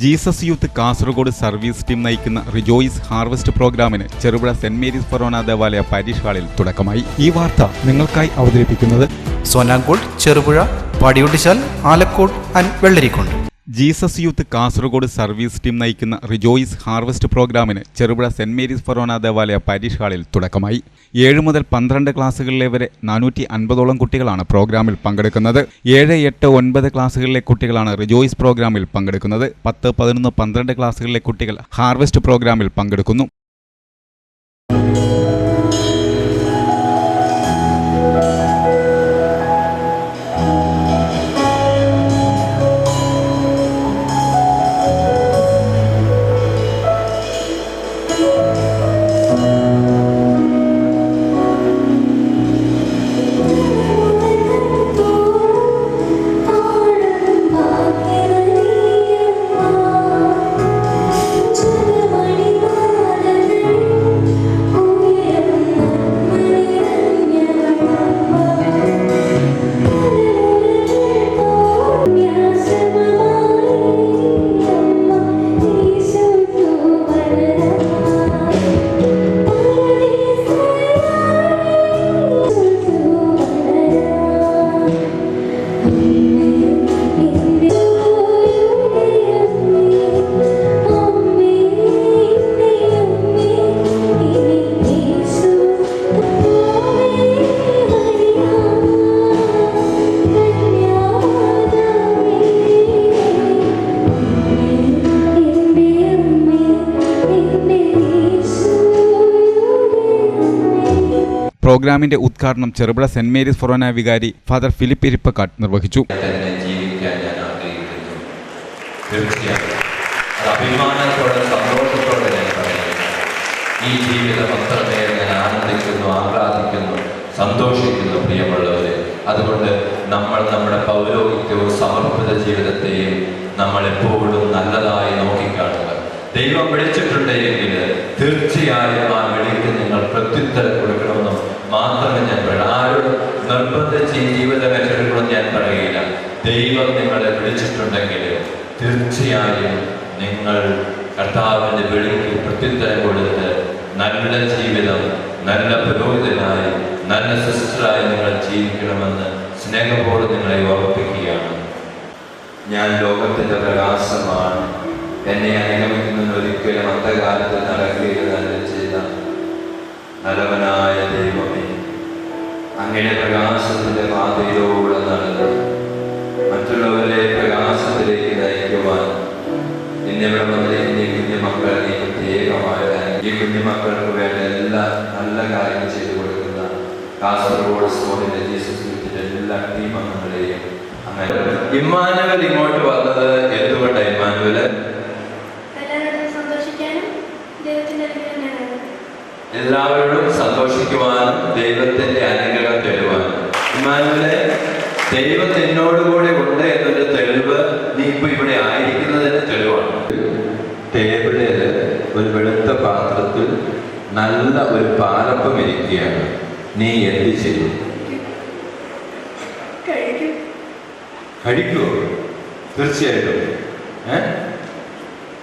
Jesus youth Kasaragod service team നയിക്കുന്ന rejoice harvest പ്രോഗ്രാമിന് Cherupuzha saint Mary's ഫൊറോന ദേവാലയ പാരീഷ് ഹാളിൽ തുടക്കമായി. ഈ വാർത്ത നിങ്ങൾക്കായി അവതരിപ്പിക്കുന്നത് സോനാങ്കോട് Cherupuzha പടിയുട്ടിശാൽ Alakode and Vellarikundu. Jesus youth Kasaragod service team നയിക്കുന്ന റിജോയിസ് ഹാർവസ്റ്റ് പ്രോഗ്രാമിന് ചെറുപുഴ സെന്റ് മേരീസ് ഫൊറോന ദേവാലയ പരീക്ഷ ഹാളിൽ തുടക്കമായി. ഏഴ് മുതൽ പന്ത്രണ്ട് ക്ലാസ്സുകളിലെ വരെ നാനൂറ്റി അൻപതോളം കുട്ടികളാണ് പ്രോഗ്രാമിൽ പങ്കെടുക്കുന്നത്. ഏഴ് എട്ട് ഒൻപത് ക്ലാസ്സുകളിലെ കുട്ടികളാണ് റിജോയിസ് പ്രോഗ്രാമിൽ പങ്കെടുക്കുന്നത്. പത്ത് പതിനൊന്ന് പന്ത്രണ്ട് ക്ലാസ്സുകളിലെ കുട്ടികൾ ഹാർവസ്റ്റ് പ്രോഗ്രാമിൽ പങ്കെടുക്കുന്നു. പ്രോഗ്രാമിന്റെ ഉദ്ഘാടനം ചെറുപുഴ സെന്റ് മേരീസ് ഫൊറോന വികാരി ഫാദർ ഫിലിപ്പ് ഇരിപ്പക്കാട്ട് നിർവഹിച്ചു. ഈ പ്രിയമുള്ളവരെ അതുകൊണ്ട് നമ്മൾ നമ്മുടെ പൗരോഹിത്യവും സമർപ്പിത ജീവിതത്തെയും നമ്മൾ എപ്പോഴും നല്ലതായി നോക്കിക്കാണുക ദൈവം വിളിച്ചിട്ടുണ്ടെങ്കിൽ തീർച്ചയായും ആ വിളിക്ക് നിങ്ങൾ പ്രത്യുത്തരം കൊടുക്കണമെന്നും മാത്രമേ ഞാൻ പറയൂ ആരോടും നിർബന്ധിച്ച് ഈ ജീവിതം ഞാൻ പറയുകയില്ല. ദൈവം നിങ്ങളെ വിളിച്ചിട്ടുണ്ടെങ്കിൽ തീർച്ചയായും നിങ്ങൾ കർത്താവിന്റെ വിളിക്ക് പ്രത്യുത്തരം കൊടുത്ത് നല്ല ജീവിതം നല്ല പുരോഹിതനായി നല്ല സിസ്റ്ററായി നിങ്ങൾ ജീവിക്കണമെന്ന് സ്നേഹപൂർവം നിങ്ങളെ ഓർമ്മിപ്പിക്കുകയാണ്. ഞാൻ ലോകത്തിന്റെ പ്രകാശമാണ്. എന്നെ അനുഗമിക്കുന്ന ഒരിക്കലും അന്ധകാലത്ത് നടക്കുകയില്ല ചെയ്ത നല്ലവനായ ദൈവമേ. അങ്ങനെ പ്രകാശത്തിന്റെ പാതയിലൂടെ നടന്ന്. മറ്റുള്ളവരെ പ്രകാശത്തിലേക്ക് നയിക്കുവാൻ എന്നിവിടെ മുതൽ ഈ കുഞ്ഞുമക്കൾ നീ പ്രത്യേകമായ ഈ കുഞ്ഞുമക്കൾക്ക് വേണ്ട എല്ലാ നല്ല കാര്യങ്ങൾ ചെയ്തു കൊടുക്കുന്ന കാസർഗോഡ് സ്കൂളിന്റെ ജീസസ് എല്ലാ ടീം അംഗങ്ങളെയും അങ്ങനെ. ഇമ്മാനുവൽ ഇങ്ങോട്ട് വന്നത് എന്തുകൊണ്ടാണ് ഇമ്മാനുവൽ എല്ലാവരോടും സന്തോഷിക്കുവാനും ദൈവത്തിന്റെ തരുവാനും ഇമ്മാനുവലെ ദൈവം കൂടെ ഉണ്ട് എന്നൊരു തെളിവ് നീ ഇപ്പൊ ഇവിടെ ആയിരിക്കുന്നതിന് തെളിവാണ്. ടേബിളിൽ ഒരു വെളുത്ത പാത്രത്തിൽ നല്ല ഒരു പാലപ്പം ഇരിക്കുകയാണ്. നീ എന്ത് ചെയ്യും? കഴിക്കും. കഴിക്കുമോ തീർച്ചയായിട്ടും. ഏ?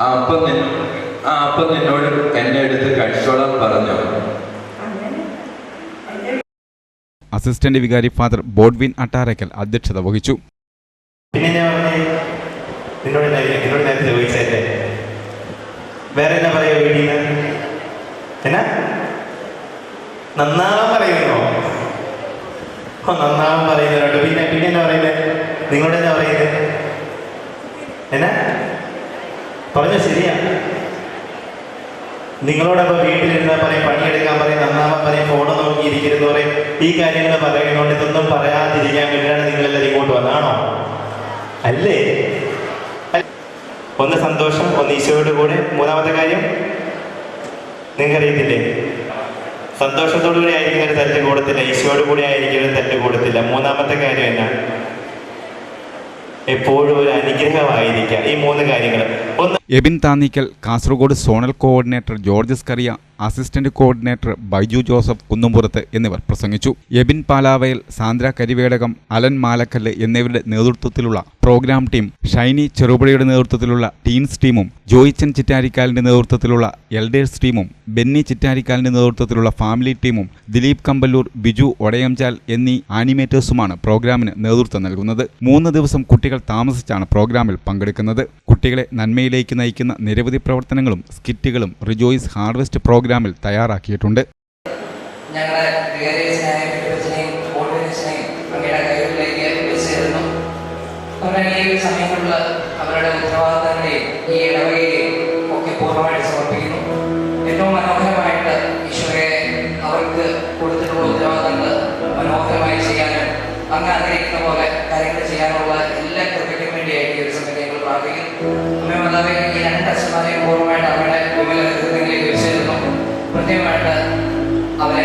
ആ അപ്പം നിന്നോട് ആ അപ്പം നിന്നോട് എന്നെ എടുത്ത് കഴിച്ചോളാൻ പറഞ്ഞോ? അസിസ്റ്റന്റ് വികാരി ഫാദർ ബോഡ്വിൻ അട്ടാരക്കൽ അധ്യക്ഷത വഹിച്ചു. നിങ്ങളോട് പറയുന്നത് എന്നാ? പറഞ്ഞ ശരിയാ. നിങ്ങളോടൊപ്പം വീട്ടിലിരുന്ന് പറയും പണിയെടുക്കാൻ പറയും നന്നാവാൻ പറയും ഫോണ് നോക്കിയിരിക്കരുത് പറയും. ഈ കാര്യങ്ങൾ പറയുന്നതുകൊണ്ട് ഇതൊന്നും പറയാതിരിക്കാൻ വേണ്ടിയാണ് നിങ്ങളെല്ലാം ഇങ്ങോട്ട് വന്നാണോ അല്ലേ? ഒന്ന് സന്തോഷം ഒന്ന് ഈശോയുടെ കൂടെ. മൂന്നാമത്തെ കാര്യം നിങ്ങൾക്കറിയത്തില്ലേ? സന്തോഷത്തോടു കൂടി ആയിരിക്കുന്ന ഒരു തല്ല് കൂടത്തില്ല ഈശോയോട് കൂടി ആയിരിക്കുന്ന ഒരു തല്ല് കൂടത്തില്ല. മൂന്നാമത്തെ കാര്യം എന്നാ എപ്പോഴും ഒരു അനുഗ്രഹമായിരിക്കുക. ഈ മൂന്ന് കാര്യങ്ങൾ. Ebin Thannickal Kasaragod zonal coordinator Georges Kariya assistant coordinator Baiju Joseph Kunnumpurath എന്നിവർ പ്രസംഗിച്ചു. എബിൻ പാലാവയൽ സാന്ദ്ര കരിവേടകം അലൻ മാലക്കല്ല് എന്നിവരുടെ നേതൃത്വത്തിലുള്ള പ്രോഗ്രാം ടീം ഷൈനി ചെറുപുഴയുടെ നേതൃത്വത്തിലുള്ള ടീൻസ് ടീമും ജോയിച്ചൻ ചിറ്റാരിക്കാലിന്റെ നേതൃത്വത്തിലുള്ള എൽഡേഴ്സ് ടീമും ബെന്നി ചിറ്റാരിക്കാലിന്റെ നേതൃത്വത്തിലുള്ള ഫാമിലി ടീമും ദിലീപ് കമ്പല്ലൂർ ബിജു ഒടയംചാൽ എന്നീ ആനിമേറ്റേഴ്സുമാണ് പ്രോഗ്രാമിന് നേതൃത്വം നൽകുന്നത്. മൂന്ന് ദിവസം കുട്ടികൾ താമസിച്ചാണ് പ്രോഗ്രാമിൽ പങ്കെടുക്കുന്നത്. കുട്ടികളെ നന്മയിലേക്ക് നയിക്കുന്ന നിരവധി പ്രവർത്തനങ്ങളും സ്കിറ്റുകളും റിജോയ്സ് ഹാർവെസ്റ്റ് പ്രോഗ്രാമിൽ തയ്യാറാക്കിയിട്ടുണ്ട്. അവരുടെ അവർക്ക് കൊടുത്തിട്ടുള്ള ഉത്തരവാദിത്തങ്ങൾ മനോഹരമായി ചെയ്യാനും അങ്ങ് ആഗ്രഹിക്കുന്ന പോലെ കാര്യങ്ങൾ ചെയ്യാനുള്ള അമ്മ മാതാവേ ഈ രണ്ട് അച്ഛന്മാരെയും പൂർണമായിട്ട് അവരുടെ വിമല ഹൃദയങ്ങളിലേക്ക് ചോദിച്ചിരുന്നു പ്രത്യേകമായിട്ട് അവരെ